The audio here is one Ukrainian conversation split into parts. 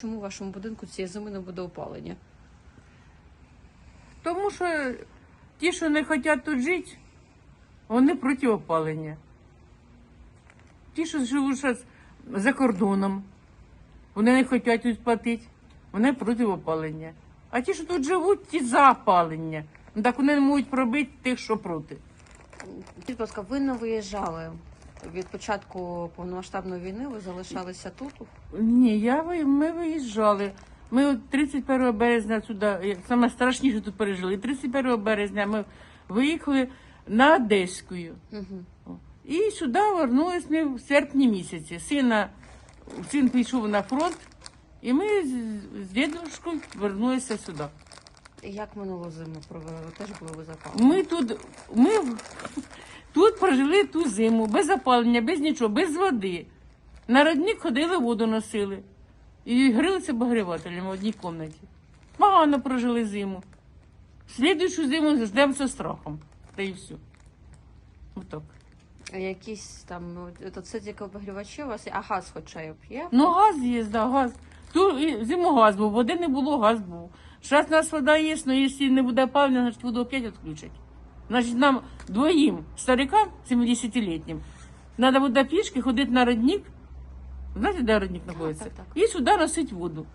Чому в вашому будинку цієї зими не буде опалення? Тому що ті, що не хочуть тут жити, вони проти опалення. Ті, що живуть зараз за кордоном, вони не хочуть тут платити, вони проти опалення. А ті, що тут живуть, ті за опалення. Ну, так вони не можуть пробити тих, що проти. Будь ласка, ви не виїжджали від початку повномасштабної війни, ви залишалися тут? Ні, я, ви- ми виїжджали. Ми от 31 березня сюди, як саме страшніше тут пережили. 31 березня ми виїхали на Одеську. Угу. І сюди вернулись ми в серпні місяці. Сина, син пішов на фронт, і ми з, з дідушкою вернулися сюди. Як минулу зиму провели? Ви теж були ви запали? Ми тут, ми тут прожили ту зиму, без опалення, без нічого, без води. На родник ходили, воду носили. І грілися обогрівателем в одній кімнаті. Погано прожили зиму. Слідуючу зиму ждемо зі страхом. Та і все. Отак. А Якісь там, то це тільки обігрівачі у вас є, а газ хоча б є? Ну, газ є, да, газ. Ту і зиму газ був, води не було, газ був. Зараз нас вода є, але якщо не буде опалення, значить воду опять відключать. Значить, нам двоїм старикам, 70-літнім, треба буде пішки ходити на родник. Знаєте, де родник знаходиться? так, так. І сюди носити воду.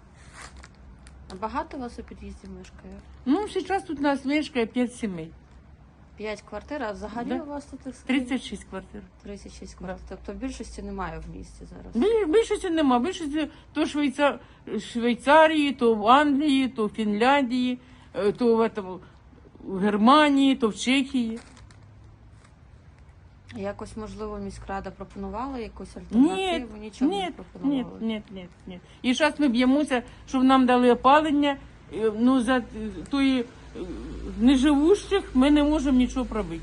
А багато у вас у під'їзді мешкає? Ну, зараз тут у нас мешкає 5 сімей. П'ять квартир, а взагалі Да. у вас тут скільки? 36 квартир. 36 квартир. Тобто більшості немає в місті зараз. Бі- Більшості нема. Більшості то Швейцар... Швейцарії, то в Англії, то в Фінляндії, е, то в, этом, в Германії, то в Чехії. Якось, можливо, міськрада пропонувала якусь Ні, альтернативу? Нічого ні, не ні, пропонували? ні, ні, ні. І зараз ми б'ємося, щоб нам дали опалення. Е, Ну, за е, тої е, неживущих ми не можемо нічого пробити.